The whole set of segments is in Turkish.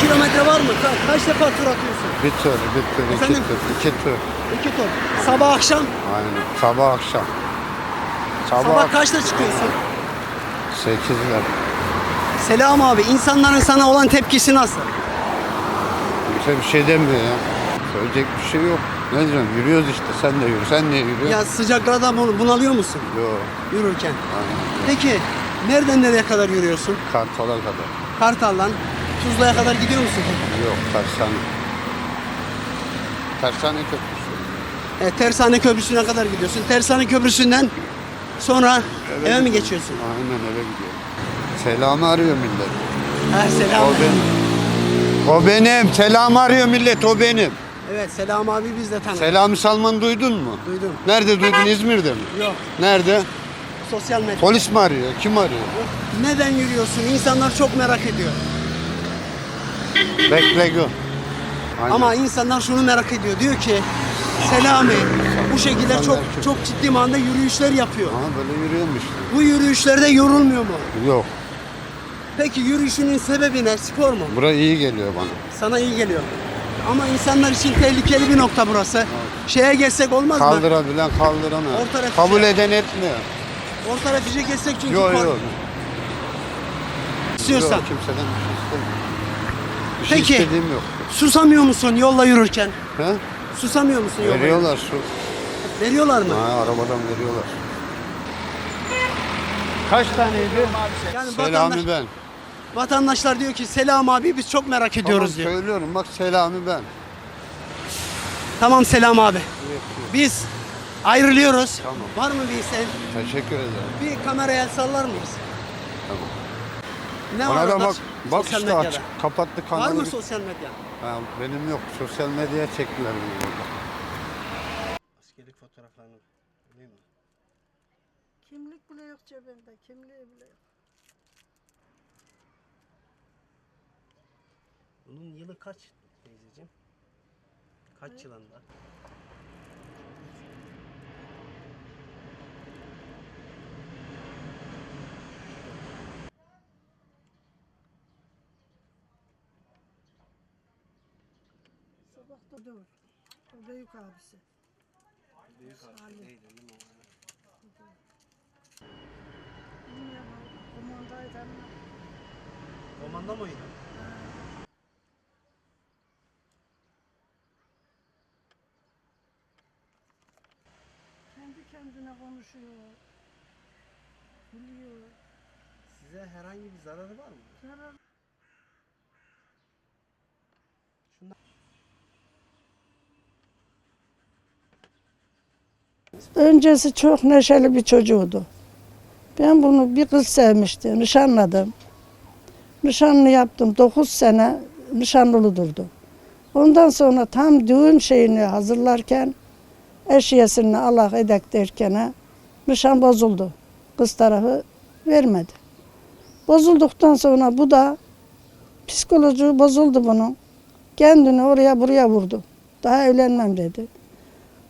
Kaç defa tur atıyorsun? Bir tur, bir tur, iki Efendim? tur, iki tur. İki tur. Sabah akşam. Aynen. Sabah akşam. Sabah, Sabah kaçta çıkıyorsun? Sekizler. Selam abi. İnsanların sana olan tepkisi nasıl? Kimse bir şey demiyor ya. Söyleyecek bir şey yok. Ne diyorsun? Yürüyoruz işte. Sen de yürü. Sen niye yürüyorsun? Ya sıcaklardan bunu- bunalıyor musun Yok. yürürken? Aynen. Peki nereden nereye kadar yürüyorsun? Kartal'a kadar. Kartal'dan Tuzla'ya kadar gidiyor musun? Yok. Tersane. Tersane köprüsü. E, Tersane Köprüsü'ne kadar gidiyorsun. Tersane Köprüsü'nden sonra eve mi geçiyorsun? Aynen eve gidiyor. Selamı arıyor millet. Ha, selam. O benim. O benim. Selamı arıyor millet. O benim. Evet Selam abi biz de tanıdık. Selami Salman duydun mu? Duydum. Nerede duydun? İzmir'de mi? Yok. Nerede? Sosyal medya. Polis mi arıyor? Kim arıyor? Neden yürüyorsun? İnsanlar çok merak ediyor. Bekle gör. Aynen. Ama insanlar şunu merak ediyor. Diyor ki Selami bu şekilde çok çok- ciddi manada yürüyüşler yapıyor. Ama böyle yürüyormuş. Bu yürüyüşlerde yorulmuyor mu? Yok. Peki yürüyüşünün sebebi ne? Spor mu? Bura iyi geliyor bana. Sana iyi geliyor. Ama insanlar için tehlikeli bir nokta burası. Şeye geçsek olmaz mı? Kaldırabilen kaldıramıyor. Orta refah. Kabul eden etmiyor. Orta refüje geçsek çünkü Yok kork- yok. istiyorsan. Yok kimseden bir şey istemiyorum. Bir şey Peki. istediğim yok. Susamıyor musun yolda yürürken? He? Susamıyor musun yolda? Veriyorlar su. Veriyorlar mı? Ha, arabadan veriyorlar. Kaç taneydi? Yani Selami vatandaş, ben. vatandaşlar diyor ki Selam abi biz çok merak ediyoruz Tamam, diyor. söylüyorum bak Selami ben. Tamam Selam abi. Biz ayrılıyoruz. Tamam. Var mı bir sen? Teşekkür ederim. Bir kameraya el sallar mıyız? Tamam. Ne Ona var da orada? bak, bak Sosyal işte medyada. aç, kapattı Var kanalı. mı sosyal medya? Ha, benim yok. Sosyal medyaya çektiler beni burada. Askerlik fotoğraflarını değil mi? Kimlik bile yok cebimde, kimliği bile yok. Bunun yılı kaç teyzeciğim? Kaç yılında? Sabah da dur. O büyük abisi. Büyük harfli değil mi? Bilmiyorum, o kumandaydı ama. Komanda mıydı? Kendi kendine konuşuyor. Biliyor. Size herhangi bir zararı var mı? Zarar Öncesi çok neşeli bir çocuğuydu. Ben bunu bir kız sevmiştim, nişanladım. Nişanlı yaptım, 9 sene nişanlılı durdu. Ondan sonra tam düğün şeyini hazırlarken, eşiyesini Allah edek derken nişan bozuldu. Kız tarafı vermedi. Bozulduktan sonra bu da psikoloji bozuldu bunun. Kendini oraya buraya vurdu. Daha evlenmem dedi.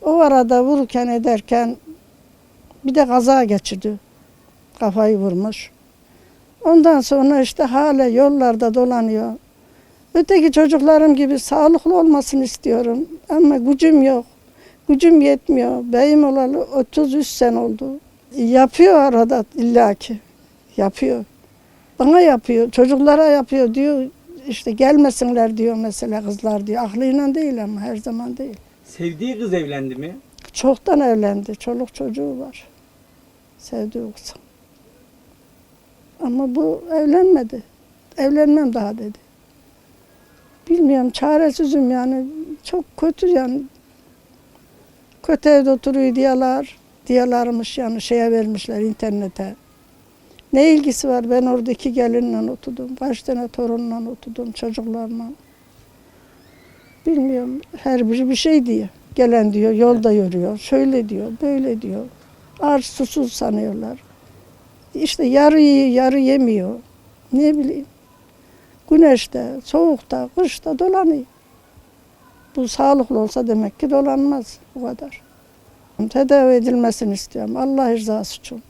O arada vururken ederken bir de kaza geçirdi. Kafayı vurmuş. Ondan sonra işte hala yollarda dolanıyor. Öteki çocuklarım gibi sağlıklı olmasını istiyorum. Ama gücüm yok. Gücüm yetmiyor. Beyim olalı 33 sene oldu. Yapıyor arada illaki. Yapıyor. Bana yapıyor. Çocuklara yapıyor diyor. İşte gelmesinler diyor mesela kızlar diyor. Aklıyla değil ama her zaman değil. Sevdiği kız evlendi mi? Çoktan evlendi. Çoluk çocuğu var. Sevdiği kız. Ama bu evlenmedi. Evlenmem daha dedi. Bilmiyorum çaresizim yani. Çok kötü yani. Kötü evde oturuyor diyorlar. Diyorlarmış yani şeye vermişler internete. Ne ilgisi var? Ben orada iki gelinle oturdum. Kaç tane torunla oturdum çocuklarla. Bilmiyorum. Her biri bir şey diyor. Gelen diyor yolda yürüyor. Şöyle diyor, böyle diyor. Aç susuz sanıyorlar. İşte yarı yiyor, yarı yemiyor. Ne bileyim. Güneşte, soğukta, kışta dolanıyor. Bu sağlıklı olsa demek ki dolanmaz bu kadar. Tedavi edilmesini istiyorum. Allah rızası için.